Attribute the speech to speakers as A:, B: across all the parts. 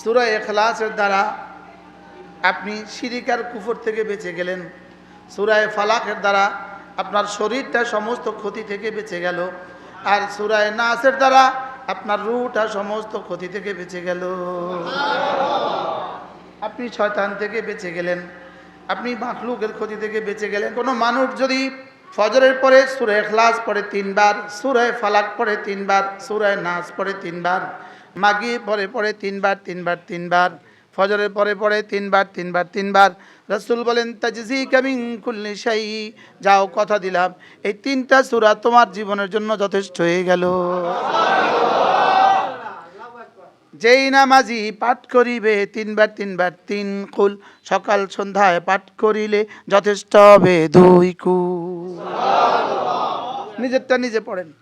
A: সুরা এখলাসের দ্বারা আপনি সিরিকার কুফর থেকে বেঁচে গেলেন। সুরায় ফালাকের দ্বারা আপনার শরীরটা সমস্ত ক্ষতি থেকে বেঁচে গেল। আর সুরায় নাসের দ্বারা আপনার রুটা সমস্ত ক্ষতি থেকে বেঁচে গেল। আপনি শয়তান থেকে বেঁচে গেলেন। আপনি মাখলুকের ক্ষতি থেকে বেঁচে গেলেন। কোনো মানুষ যদি ফজরের পরে সুরে এখলাস পড়ে তিনবার, সুরায় ফালাক পড়ে তিনবার, সুরায় নাচ পড়ে তিনবার মাগি পরে পরে তিনবার তিনবার তিনবার, ফজরের পরে পরে তিনবার তিনবার তিনবার। রসুল বলেন তাজি কামিং কুল্লি শাই যাও, কথা দিলাম। এই তিনটা সুরা তোমার জীবনের জন্য যথেষ্ট হয়ে গেল। যেই নামাজি পাঠ করিবে, তিনবার তিনবার, তিন কুল। সকাল, সন্ধ্যায় পাঠ করিলে যথেষ্ট হবে দুই কুল। নিজেরটা নিজে পড়েন।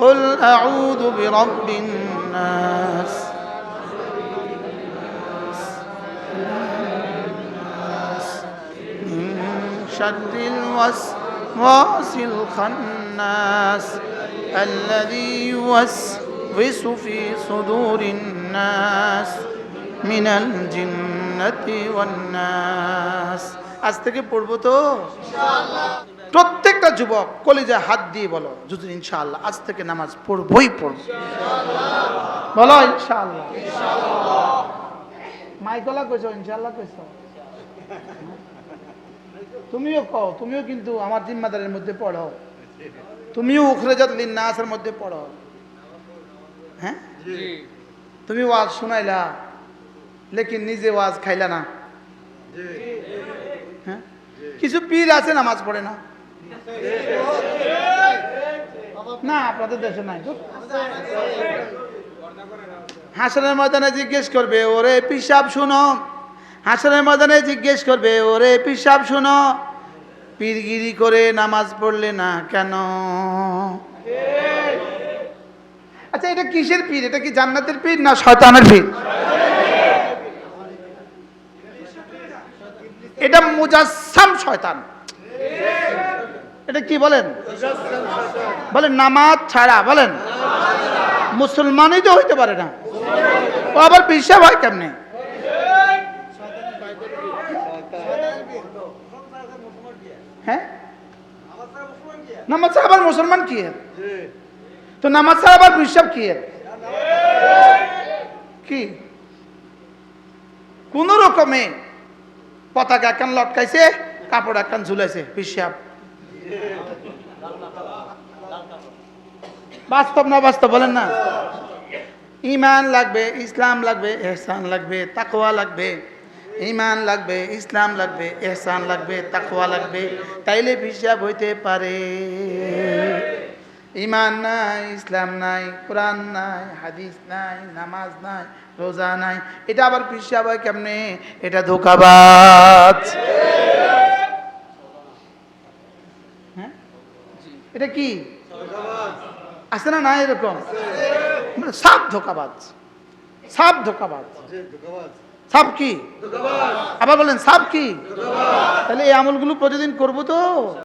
A: قل أعوذ برب الناس من شر الوسواس الخناس الذي يوسوس في صدور الناس من الجنة والناس আজ থেকে পড়বো তো প্রত্যেকটা যুবক কলেজে হাত দিয়ে বলো যদি ইনশাআল্লাহ আজ থেকে নামাজ পড়বই পড়ব। বলো ইনশাআল্লাহ। মাইকলা কইছো ইনশাআল্লাহ কইছো? তুমিও কও তুমিও কিন্তু আমার জিম্মাদারের মধ্যে পড়ো। তুমিও উখরেজাত লিন্নাসের মধ্যে পড়ো। হ্যাঁ? তুমি ওয়াজ শুনাইলা লেকিন নিজে ওয়াজ খাইলা না। হ্যাঁ? কিছু পীর আছে নামাজ পড়ে না। না, আপনাদের দেশে নাই। ময়দানে জিজ্ঞেস করবে, ওরে পিসাব শুনো। ময়দানে জিজ্ঞেস করবে, ওরে পিসাব শুনো। পীরগিরি করে নামাজ পড়লে না কেন? আচ্ছা এটা কিসের পীর? এটা কি জান্নাতের পীর না শয়তানের পীর? এটা মুজাসসাম শয়তান। এটা কি বলেন? বলেন, নামাজ ছাড়া, বলেন। মুসলমানই তো হইতে পারে না। ও আবার পিসাব হয় কেমনে? হ্যাঁ? কোন রকমে পতাকা একখান লটকাইছে, কাপড় একখান ঝুলাইছে, পিসাব। বাস্তব না বাস্তব বলেন না। ইমান লাগবে, ইসলাম লাগবে, এহসান লাগবে, তাকওয়া লাগবে। ইমান লাগবে, ইসলাম লাগবে, এহসান লাগবে, তাকওয়া লাগবে। তাইলে হিসাব হইতে পারে। ইমান নাই, ইসলাম নাই, কোরআন নাই, হাদিস নাই, নামাজ নাই, রোজা নাই। এটা আবার পিসাব হয় কেমনে? এটা ধোকাবাজ। হ্যাঁ? এটা কি? আছে না না এরকম? মানে সাপ ধোকাবাজ। সাপ ধোকাবাজ। সাপ কি? আবার বলেন, সাপ কি? তাহলে এই আমলগুলো প্রতিদিন করব তো?